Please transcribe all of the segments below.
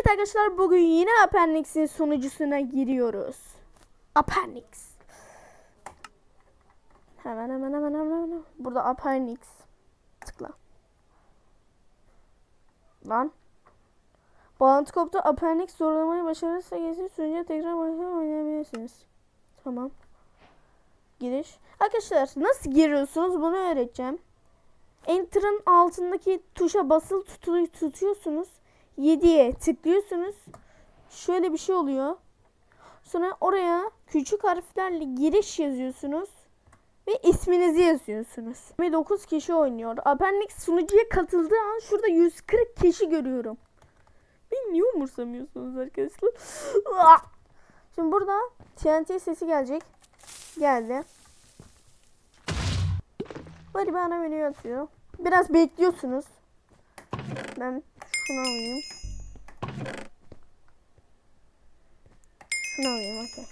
Evet arkadaşlar bugün yine Appendix'in sunucusuna giriyoruz. Appendix. Hemen hemen hemen hemen hemen. Burada Appendix. Tıkla. Lan. Bağlantı koptu. Appendix zorlamayı başarırsa geçin sunucuya tekrar oynayabilirsiniz. Tamam. Giriş. Arkadaşlar nasıl giriyorsunuz bunu öğreteceğim. Enter'ın altındaki tuşa basılı tutuyorsunuz. 7'ye tıklıyorsunuz. Şöyle bir şey oluyor. Sonra oraya küçük harflerle giriş yazıyorsunuz. Ve isminizi yazıyorsunuz. 29 kişi oynuyor. Appendix sunucuya katıldığı an şurada 140 kişi görüyorum. Beni niye umursamıyorsunuz arkadaşlar? Şimdi burada TNT sesi gelecek. Geldi. Böyle bana menü atıyor. Biraz bekliyorsunuz. Ben şunu alayım. Şunu alayım okey.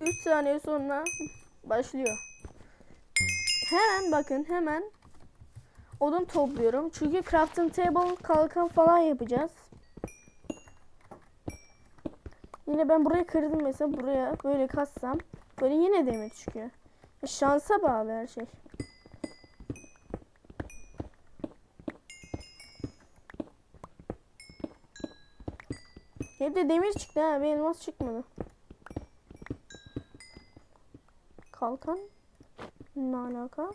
3 saniye sonra başlıyor. Hemen bakın hemen odun topluyorum. Çünkü crafting table kalkan falan yapacağız. Yine ben buraya kırdım mesela buraya böyle kassam böyle yine demir çıkıyor. Şansa bağlı her şey. Hep de demir çıktı ha. Bir elmas çıkmadı. Kalkan? Ne alaka?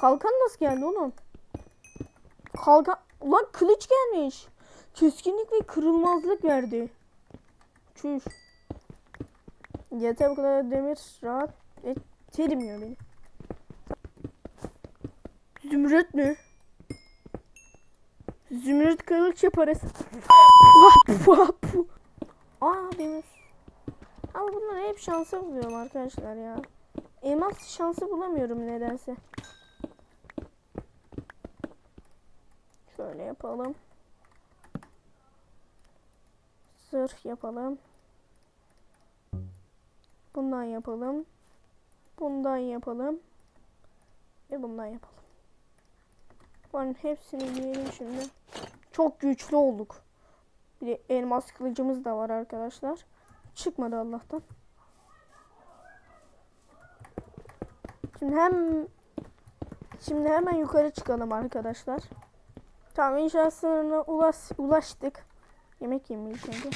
Kalkan nasıl geldi oğlum? Kalkan... Ulan kılıç gelmiş. Keskinlik ve kırılmazlık verdi. Çüş. Yeter bu kadar demir rahat ettirmiyor beni. Zümrüt mü? Zümrüt kılıç yaparız. Aa demir. Ama bunları hep şansa buluyorum arkadaşlar ya. Elmas şansı bulamıyorum nedense. Şöyle yapalım. Zırh yapalım. Bundan yapalım. Bundan yapalım. Ve bundan yapalım. Bunların hepsini giyelim şimdi. Çok güçlü olduk. Bir elmas kılıcımız da var arkadaşlar. Çıkmadı Allah'tan. Şimdi hem şimdi hemen yukarı çıkalım arkadaşlar. Tamam inşaat sınırına ulaş, ulaştık. Yemek yemeyiz önce.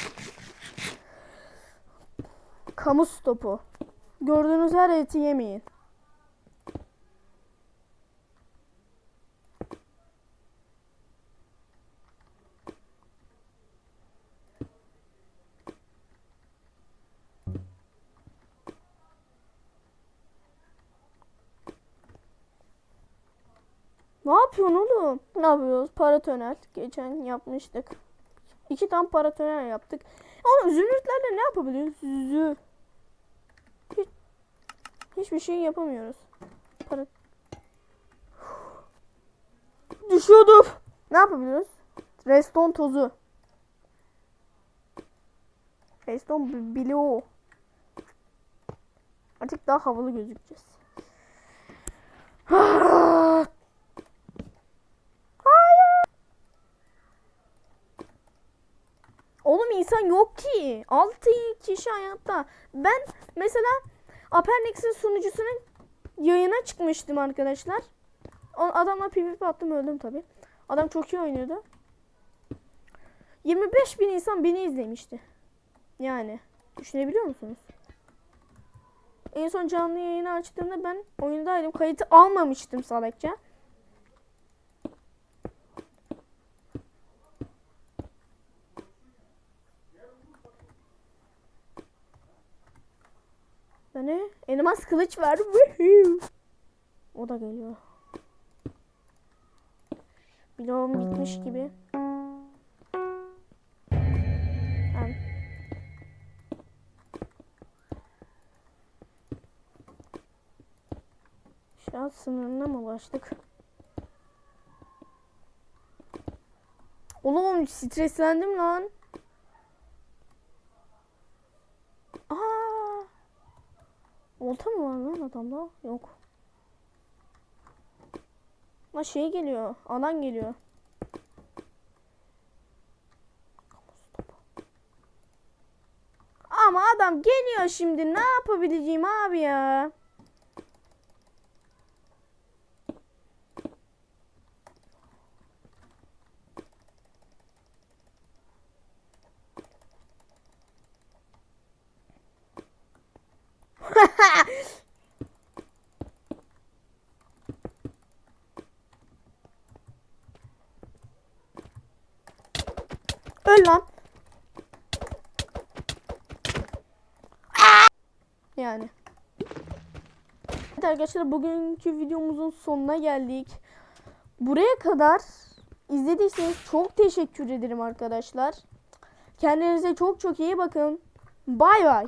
Kamu stopu. Gördüğünüz her eti yemeyin. Ne yapıyorsun oğlum? Ne yapıyoruz? Paratonel. Geçen yapmıştık. İki tane paratonel yaptık. Oğlum zümrütlerle ne yapabiliyoruz? Zü. Hiç, hiçbir şey yapamıyoruz. Para... Düşüyordum. Ne yapabiliyoruz? Reston tozu. Reston bloğu. Artık daha havalı gözükeceğiz. Oğlum insan yok ki. 6 kişi hayatta. Ben mesela Appendix'in sunucusunun yayına çıkmıştım arkadaşlar. Adamla PvP attım öldüm tabi. Adam çok iyi oynuyordu. 25 bin insan beni izlemişti. Yani düşünebiliyor musunuz? En son canlı yayını açtığımda ben oyundaydım. Kayıtı almamıştım salakça. Ne? Elmas kılıç var. O da geliyor. Bloğum bitmiş gibi. Ben. Şans sınırına mı ulaştık? Oğlum streslendim lan. Olta mı var lan adamda? Yok. Ama şey geliyor. Alan geliyor. Ama adam geliyor şimdi. Ne yapabileceğim abi ya? Öl lan. Yani. Evet arkadaşlar bugünkü videomuzun sonuna geldik. Buraya kadar izlediyseniz çok teşekkür ederim arkadaşlar. Kendinize çok çok iyi bakın. Bay bay.